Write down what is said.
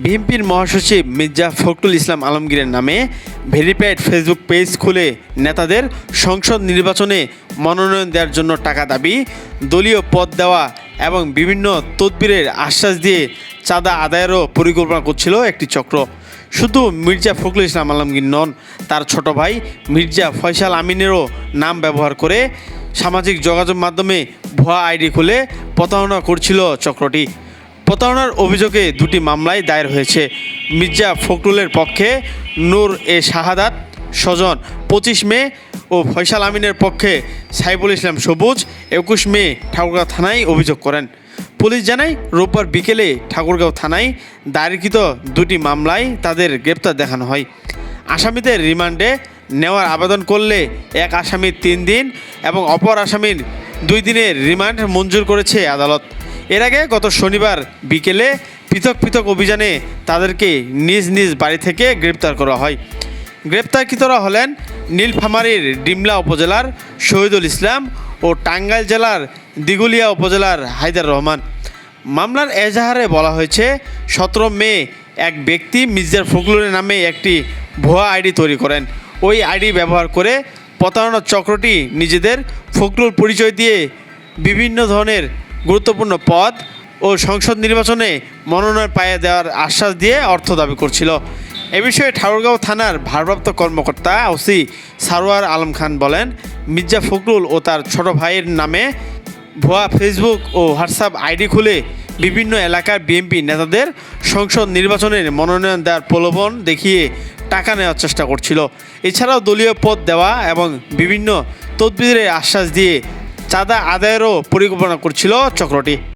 বিএনপির মহাসচিব মির্জা ফখরুল ইসলাম আলমগীরের নামে ভেরিফাইড ফেসবুক পেজ খুলে নেতাদের সংসদ নির্বাচনে মনোনয়ন দেওয়ার জন্য টাকা দাবি, দলীয় পদ দেওয়া এবং বিভিন্ন তদবিরের আশ্বাস দিয়ে চাঁদা আদায়েরও পরিকল্পনা করছিল একটি চক্র। শুধু মির্জা ফখরুল ইসলাম আলমগীর নন, তার ছোট ভাই মির্জা ফয়সাল আমিনেরও নাম ব্যবহার করে সামাজিক যোগাযোগ মাধ্যমে ভুয়া আইডি খুলে প্রতারণা করছিল চক্রটি। প্রতারণার অভিযোগে দুটি মামলায় দায়ের হয়েছে। মির্জা ফখরুলের পক্ষে নূর এ শাহাদাত, স্বজন পঁচিশ মে ও ফয়সাল আমিনের পক্ষে সাইবুল ইসলাম সবুজ একুশ মে ঠাকুরগাঁও থানায় অভিযোগ করেন। পুলিশ জানায়, রোববার বিকেলে ঠাকুরগাঁও থানায় দায়েরকৃত দুটি মামলায় তাদের গ্রেপ্তার দেখানো হয়। আসামিদের রিমান্ডে নেওয়ার আবেদন করলে এক আসামির তিন দিন এবং অপর আসামির দুই দিনের রিমান্ড মঞ্জুর করেছে আদালত। এর আগে গত শনিবার বিকেলে পৃথক পৃথক অভিযানে তাদেরকে নিজ নিজ বাড়ি থেকে গ্রেপ্তার করা হয়। গ্রেপ্তারকৃতরা হলেন নীলফামারীর ডিমলা উপজেলার শহীদুল ইসলাম ও টাঙ্গাইল জেলার দিগুলিয়া উপজেলার হায়দার রহমান। মামলার এজাহারে বলা হয়েছে, সতেরো মে এক ব্যক্তি মির্জার ফখরুলের নামে একটি ভুয়া আইডি তৈরি করেন। ওই আইডি ব্যবহার করে প্রতারণা চক্রটি নিজেদের ফখরুল পরিচয় দিয়ে বিভিন্ন ধরনের গুরুত্বপূর্ণ পদ ও সংসদ নির্বাচনে মনোনয়ন পাইয়ে দেওয়ার আশ্বাস দিয়ে অর্থ দাবি করছিল। এ বিষয়ে ঠাকুরগাঁও থানার ভারপ্রাপ্ত কর্মকর্তা ওসি সারোয়ার আলম খান বলেন, মির্জা ফখরুল ও তার ছোট ভাইয়ের নামে ভুয়া ফেসবুক ও হোয়াটসঅ্যাপ আইডি খুলে বিভিন্ন এলাকার বিএনপি নেতাদের সংসদ নির্বাচনের মনোনয়ন দেওয়ার প্রলোভন দেখিয়ে টাকা নেওয়ার চেষ্টা করছিল। এছাড়াও দলীয় পদ দেওয়া এবং বিভিন্ন তদবিরের আশ্বাস দিয়ে চাঁদা আদায়েরও পরিকল্পনা করছিল চক্রটি